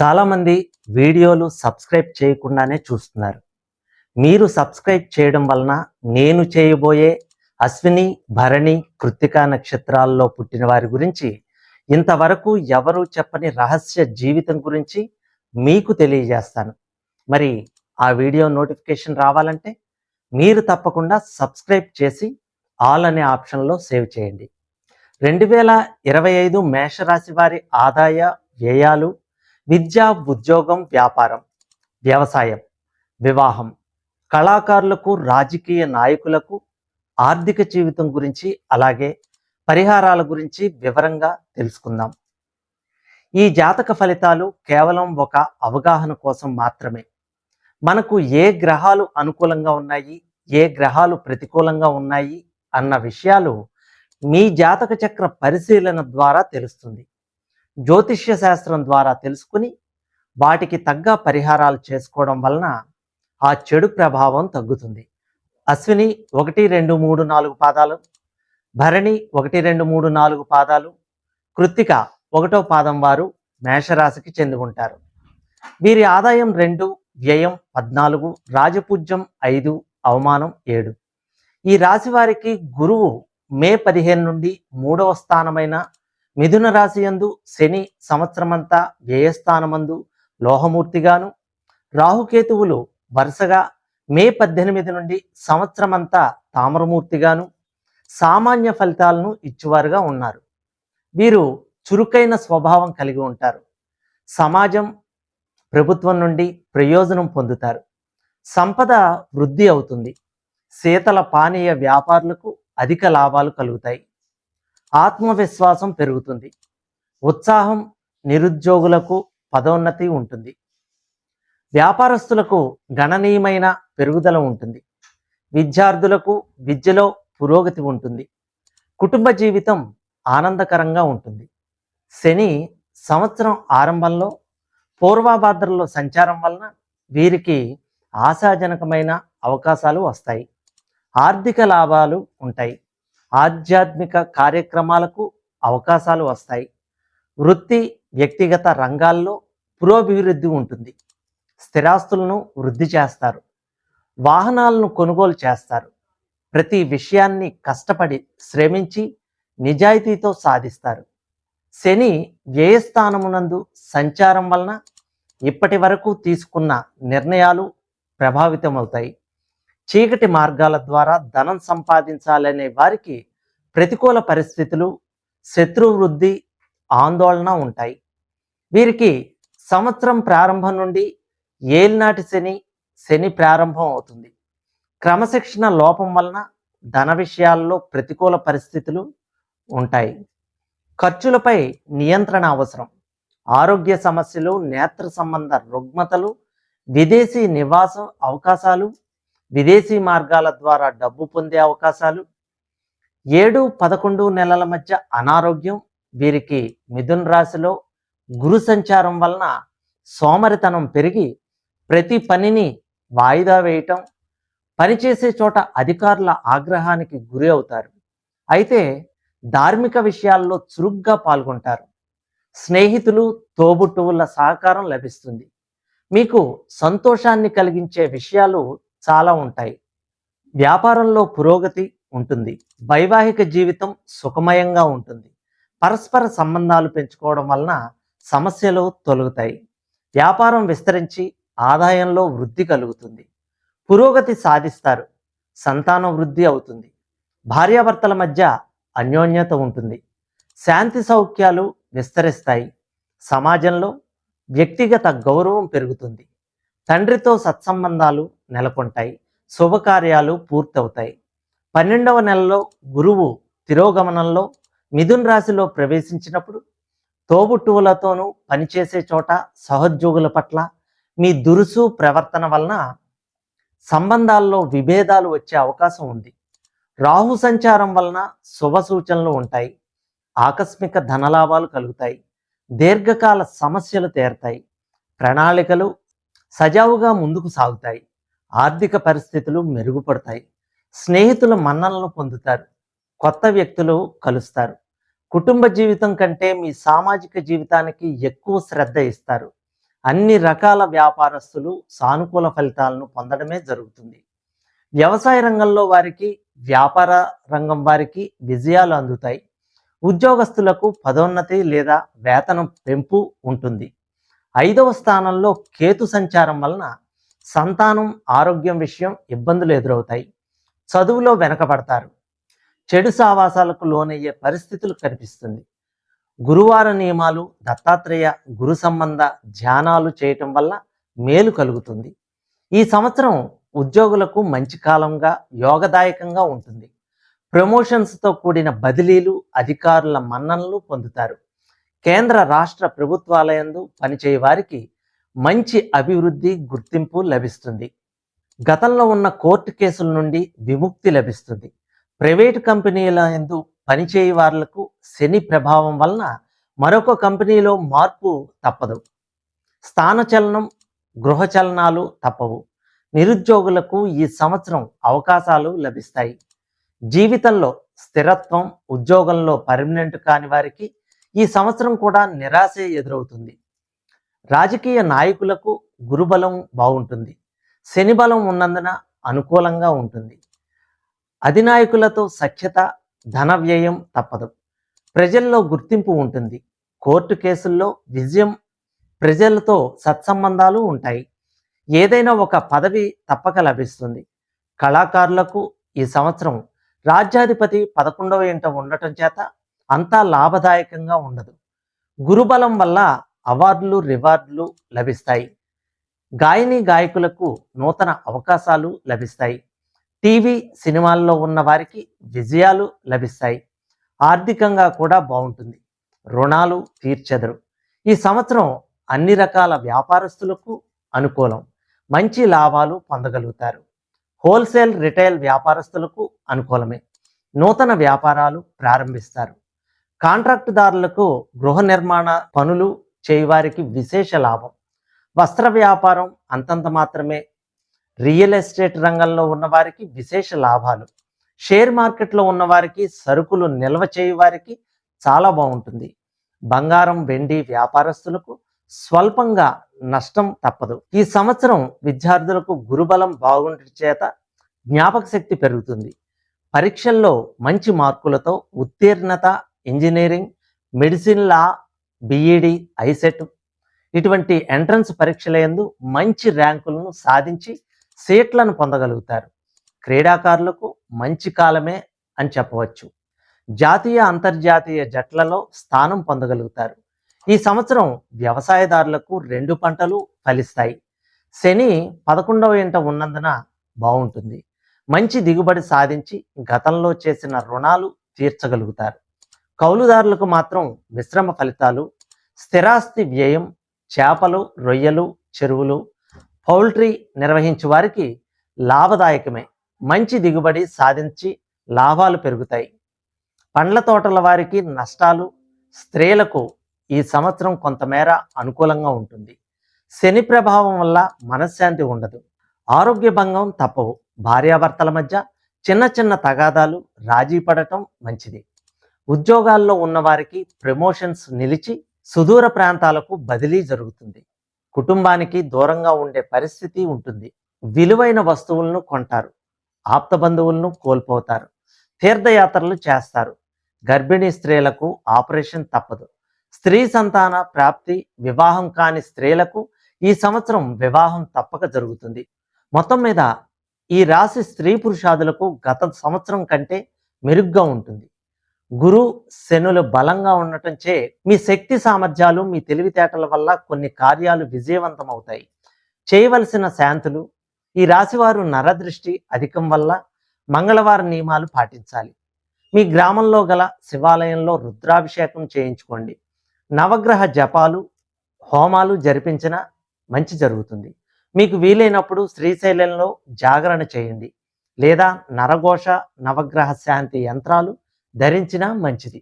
చాలామంది వీడియోలు సబ్స్క్రైబ్ చేయకుండానే చూస్తున్నారు. మీరు సబ్స్క్రైబ్ చేయడం వలన నేను చేయబోయే అశ్విని భరణి కృత్తికా నక్షత్రాల్లో పుట్టిన వారి గురించి ఇంతవరకు ఎవరు చెప్పని రహస్య జీవితం గురించి మీకు తెలియజేస్తాను. మరి ఆ వీడియో నోటిఫికేషన్ రావాలంటే మీరు తప్పకుండా సబ్స్క్రైబ్ చేసి ఆల్ అనే ఆప్షన్లో సేవ్ చేయండి. రెండు వేల ఇరవై ఐదు మేషరాశి వారి ఆదాయ వ్యయాలు విద్య ఉద్యోగం వ్యాపారం వ్యవసాయం వివాహం కళాకారులకు రాజకీయ నాయకులకు ఆర్థిక జీవితం గురించి అలాగే పరిహారాల గురించి వివరంగా తెలుసుకుందాం. ఈ జాతక ఫలితాలు కేవలం ఒక అవగాహన కోసం మాత్రమే. మనకు ఏ గ్రహాలు అనుకూలంగా ఉన్నాయి ఏ గ్రహాలు ప్రతికూలంగా ఉన్నాయి అన్న విషయాలు మీ జాతక చక్ర పరిశీలన ద్వారా తెలుస్తుంది. జ్యోతిష్య శాస్త్రం ద్వారా తెలుసుకుని వాటికి తగ్గ పరిహారాలు చేసుకోవడం వలన ఆ చెడు ప్రభావం తగ్గుతుంది. అశ్విని ఒకటి రెండు మూడు నాలుగు పాదాలు భరణి ఒకటి రెండు మూడు నాలుగు పాదాలు కృత్తిక ఒకటో పాదం వారు మేషరాశికి చెంది ఉంటారు వీరి ఆదాయం రెండు వ్యయం పద్నాలుగు రాజపూజ్యం ఐదు అవమానం ఏడు. ఈ రాశి వారికి గురువు మే పదిహేను నుండి మూడవ స్థానమైన మిథున రాశి యందు శని సంవత్సరమంతా వ్యయస్థానమందు లోహమూర్తిగాను రాహుకేతువులు వరుసగా మే పద్దెనిమిది నుండి సంవత్సరమంతా తామరమూర్తిగాను సామాన్య ఫలితాలను ఇచ్చేవారుగా ఉన్నారు. వీరు చురుకైన స్వభావం కలిగి ఉంటారు. సమాజం ప్రభుత్వం నుండి ప్రయోజనం పొందుతారు. సంపద వృద్ధి అవుతుంది. శీతల పానీయ వ్యాపారులకు అధిక లాభాలు కలుగుతాయి. ఆత్మవిశ్వాసం పెరుగుతుంది. ఉత్సాహం నిరుద్యోగులకు పదోన్నతి ఉంటుంది. వ్యాపారస్తులకు గణనీయమైన పెరుగుదల ఉంటుంది. విద్యార్థులకు విద్యలో పురోగతి ఉంటుంది. కుటుంబ జీవితం ఆనందకరంగా ఉంటుంది. శని సంవత్సరం ఆరంభంలో పూర్వాభాద్రలో సంచారం వలన వీరికి ఆశాజనకమైన అవకాశాలు వస్తాయి. ఆర్థిక లాభాలు ఉంటాయి. ఆధ్యాత్మిక కార్యక్రమాలకు అవకాశాలు వస్తాయి. వృత్తి వ్యక్తిగత రంగాల్లో పురోభివృద్ధి ఉంటుంది. స్థిరాస్తులను వృద్ధి చేస్తారు. వాహనాలను కొనుగోలు చేస్తారు. ప్రతి విషయాన్ని కష్టపడి శ్రమించి నిజాయితీతో సాధిస్తారు. శని వ్యయస్థానమునందు సంచారం వలన ఇప్పటి వరకు తీసుకున్న నిర్ణయాలు ప్రభావితమవుతాయి. చీకటి మార్గాల ద్వారా ధనం సంపాదించాలనే వారికి ప్రతికూల పరిస్థితులు శత్రు వృద్ధి ఆందోళన ఉంటాయి. వీరికి సంవత్సరం ప్రారంభం నుండి ఏలినాటి శని శని ప్రారంభం అవుతుంది. క్రమశిక్షణ లోపం వలన ధన విషయాల్లో ప్రతికూల పరిస్థితులు ఉంటాయి. ఖర్చులపై నియంత్రణ అవసరం. ఆరోగ్య సమస్యలు నేత్ర సంబంధ రుగ్మతలు విదేశీ నివాసం అవకాశాలు విదేశీ మార్గాల ద్వారా డబ్బు పొందే అవకాశాలు ఏడు పదకొండు నెలల మధ్య అనారోగ్యం వీరికి మిథున్ రాశిలో గురు సంచారం వలన సోమరితనం పెరిగి ప్రతి పనిని వాయిదా వేయటం పనిచేసే చోట అధికారుల ఆగ్రహానికి గురి అవుతారు. అయితే ధార్మిక విషయాల్లో చురుగ్గా పాల్గొంటారు. స్నేహితులు తోబుట్టువుల సహకారం లభిస్తుంది. మీకు సంతోషాన్ని కలిగించే విషయాలు చాలా ఉంటాయి. వ్యాపారంలో పురోగతి ఉంటుంది. వైవాహిక జీవితం సుఖమయంగా ఉంటుంది. పరస్పర సంబంధాలు పెంచుకోవడం వలన సమస్యలు తొలగుతాయి. వ్యాపారం విస్తరించి ఆదాయంలో వృద్ధి కలుగుతుంది. పురోగతి సాధిస్తారు. సంతాన వృద్ధి అవుతుంది. భార్యాభర్తల మధ్య అన్యోన్యత ఉంటుంది. శాంతి సౌఖ్యాలు విస్తరిస్తాయి. సమాజంలో వ్యక్తిగత గౌరవం పెరుగుతుంది. తండ్రితో సత్సంబంధాలు నెలకొంటాయి. శుభకార్యాలు పూర్తవుతాయి. పన్నెండవ నెలలో గురువు తిరోగమనంలో మిథున్ రాశిలో ప్రవేశించినప్పుడు తోబుట్టువులతోనూ పనిచేసే చోట సహోద్యోగుల పట్ల మీ దురుసు ప్రవర్తన వలన సంబంధాల్లో విభేదాలు వచ్చే అవకాశం ఉంది. రాహు సంచారం వలన శుభ సూచనలు ఉంటాయి. ఆకస్మిక ధనలాభాలు కలుగుతాయి. దీర్ఘకాల సమస్యలు తీరతాయి. ప్రణాళికలు సజావుగా ముందుకు సాగుతాయి. ఆర్థిక పరిస్థితులు మెరుగుపడతాయి. స్నేహితుల మన్నలను పొందుతారు. కొత్త వ్యక్తులు కలుస్తారు. కుటుంబ జీవితం కంటే మీ సామాజిక జీవితానికి ఎక్కువ శ్రద్ధ ఇస్తారు. అన్ని రకాల వ్యాపారస్తులు సానుకూల ఫలితాలను పొందడమే జరుగుతుంది. వ్యవసాయ రంగంలో వారికి వ్యాపార రంగం వారికి విజయాలు అందుతాయి. ఉద్యోగస్తులకు పదోన్నతి లేదా వేతనం పెంపు ఉంటుంది. ఐదవ స్థానంలో కేతు సంచారం వలన సంతానం ఆరోగ్యం విషయం ఇబ్బందులు ఎదురవుతాయి. చదువులో వెనకబడతారు. చెడు సావాసాలకు లోనయ్యే పరిస్థితులు కనిపిస్తుంది. గురువార నియమాలు దత్తాత్రేయ గురు సంబంధ ధ్యానాలు చేయటం వల్ల మేలు కలుగుతుంది. ఈ సంవత్సరం ఉద్యోగులకు మంచి కాలంగా యోగదాయకంగా ఉంటుంది. ప్రమోషన్స్తో కూడిన బదిలీలు అధికారుల మన్ననలు పొందుతారు. కేంద్ర రాష్ట్ర ప్రభుత్వాలయందు పనిచేయ వారికి మంచి అభివృద్ధి గుర్తింపు లభిస్తుంది. గతంలో ఉన్న కోర్టు కేసుల నుండి విముక్తి లభిస్తుంది. ప్రైవేటు కంపెనీల ఎందు పనిచేయ వాళ్ళకు శని ప్రభావం వలన మరొక కంపెనీలో మార్పు తప్పదు. స్థానచలనం గృహచలనాలు తప్పవు. నిరుద్యోగులకు ఈ సంవత్సరం అవకాశాలు లభిస్తాయి. జీవితంలో స్థిరత్వం ఉద్యోగంలో పర్మనెంట్ కాని వారికి ఈ సంవత్సరం కూడా నిరాశ ఎదురవుతుంది. రాజకీయ నాయకులకు గురుబలం బాగుంటుంది. శని బలం ఉన్నందున అనుకూలంగా ఉంటుంది. అధినాయకులతో సఖ్యత ధన వ్యయం తప్పదు. ప్రజల్లో గుర్తింపు ఉంటుంది. కోర్టు కేసుల్లో విజయం ప్రజలతో సత్సంబంధాలు ఉంటాయి. ఏదైనా ఒక పదవి తప్పక లభిస్తుంది. కళాకారులకు ఈ సంవత్సరం రాజ్యాధిపతి పదకొండవ ఇంట ఉండటం చేత అంతా లాభదాయకంగా ఉండదు. గురుబలం వల్ల అవార్డులు రివార్డులు లభిస్తాయి. గాయని గాయకులకు నూతన అవకాశాలు లభిస్తాయి. టీవీ సినిమాల్లో ఉన్న వారికి విజయాలు లభిస్తాయి. ఆర్థికంగా కూడా బాగుంటుంది. రుణాలు తీర్చెదరు. ఈ సంవత్సరం అన్ని రకాల వ్యాపారస్తులకు అనుకూలం. మంచి లాభాలు పొందగలుగుతారు. హోల్సేల్ రిటైల్ వ్యాపారస్తులకు అనుకూలమే. నూతన వ్యాపారాలు ప్రారంభిస్తారు. కాంట్రాక్టుదారులకు గృహ నిర్మాణ పనులు చేయవారికి విశేష లాభం. వస్త్ర వ్యాపారం అంతంత మాత్రమే. రియల్ ఎస్టేట్ రంగంలో ఉన్నవారికి విశేష లాభాలు. షేర్ మార్కెట్లో ఉన్నవారికి సరుకులు నిల్వ చేయవారికి చాలా బాగుంటుంది. బంగారం వెండి వ్యాపారస్తులకు స్వల్పంగా నష్టం తప్పదు. ఈ సంవత్సరం విద్యార్థులకు గురుబలం బాగుండటం చేత జ్ఞాపక శక్తి పెరుగుతుంది. పరీక్షల్లో మంచి మార్కులతో ఉత్తీర్ణత engineering medicine law BEd ICET ఇటువంటి ఎంట్రన్స్ పరీక్షల యందు మంచి ర్యాంకులను సాధించి సీట్లను పొందగలుగుతారు. క్రీడాకారులకు మంచి కాలమే అని చెప్పవచ్చు. జాతీయ అంతర్జాతీయ జట్లలో స్థానం పొందగలుగుతారు. ఈ సంవత్సరం వ్యవసాయదారులకు రెండు పంటలు ఫలిస్తాయి. శని పదకొండవ ఇంట ఉన్నందున బాగుంటుంది. మంచి దిగుబడి సాధించి గతంలో చేసిన రుణాలు తీర్చగలుగుతారు. కౌలుదారులకు మాత్రం మిశ్రమ ఫలితాలు స్థిరాస్తి వ్యయం చేపలు రొయ్యలు చెరువులు పౌల్ట్రీ నిర్వహించే వారికి లాభదాయకమే. మంచి దిగుబడి సాధించి లాభాలు పెరుగుతాయి. పండ్ల తోటల వారికి నష్టాలు స్త్రీలకు ఈ సంవత్సరం కొంతమేర అనుకూలంగా ఉంటుంది. శని ప్రభావం వల్ల మనశ్శాంతి ఉండదు. ఆరోగ్య భంగం తప్పవు. భార్యాభర్తల మధ్య చిన్న చిన్న తగాదాలు రాజీ పడటం మంచిది. ఉద్యోగాల్లో ఉన్నవారికి ప్రమోషన్స్ నిలిచి సుదూర ప్రాంతాలకు బదిలీ జరుగుతుంది. కుటుంబానికి దూరంగా ఉండే పరిస్థితి ఉంటుంది. విలువైన వస్తువులను కొంటారు. ఆప్త బంధువులను కోల్పోతారు. తీర్థయాత్రలు చేస్తారు. గర్భిణీ స్త్రీలకు ఆపరేషన్ తప్పదు. స్త్రీ సంతాన ప్రాప్తి వివాహం కాని స్త్రీలకు ఈ సంవత్సరం వివాహం తప్పక జరుగుతుంది. మొత్తం మీద ఈ రాశి స్త్రీ పురుషాదులకు గత సంవత్సరం కంటే మెరుగ్గా ఉంటుంది. గురు శనులు బలంగా ఉండటంచే మీ శక్తి సామర్థ్యాలు మీ తెలివితేటల వల్ల కొన్ని కార్యాలు విజయవంతం అవుతాయి చేయవలసిన శాంతులు ఈ రాశివారు నరదృష్టి అధికం వల్ల మంగళవారం నియమాలు పాటించాలి. మీ గ్రామంలో గల శివాలయంలో రుద్రాభిషేకం చేయించుకోండి. నవగ్రహ జపాలు హోమాలు జరిపించిన మంచి జరుగుతుంది. మీకు వీలైనప్పుడు శ్రీశైలంలో జాగరణ చేయండి. లేదా నరఘోష నవగ్రహ శాంతి యంత్రాలు ధరించినా మంచిది.